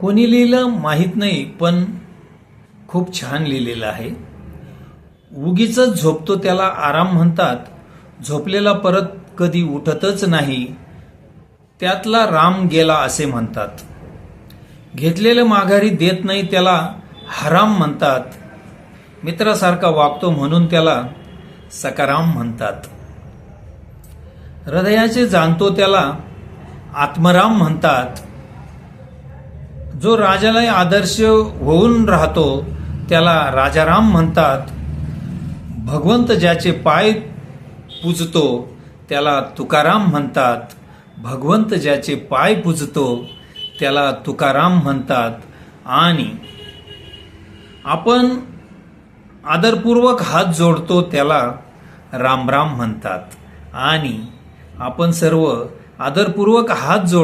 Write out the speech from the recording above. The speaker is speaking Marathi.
कोणी लिहिलं माहीत नाही पण खूप छान लिहिलेलं आहे. उगीच झोपतो त्याला आराम म्हणतात झोपलेला परत कधी उठतच नाही त्यातला राम गेला असे म्हणतात. घेतलेलं माघारी देत नाही त्याला हराम म्हणतात. मित्रासारखा वागतो म्हणून त्याला सकाराम म्हणतात. हृदयाचे जाणतो त्याला आत्मराम म्हणतात. जो राजालाही आदर्श होऊन राहतो त्याला राजाराम म्हणतात भगवंत ज्याचे पाय पूजतो त्याला तुकाराम म्हणतात. भगवंत ज्याचे पाय पूजतो त्याला तुकाराम म्हणतात. आणि आपण आदरपूर्वक हात जोडतो त्याला रामराम म्हणतात. आणि आपण सर्व आदरपूर्वक हात जोड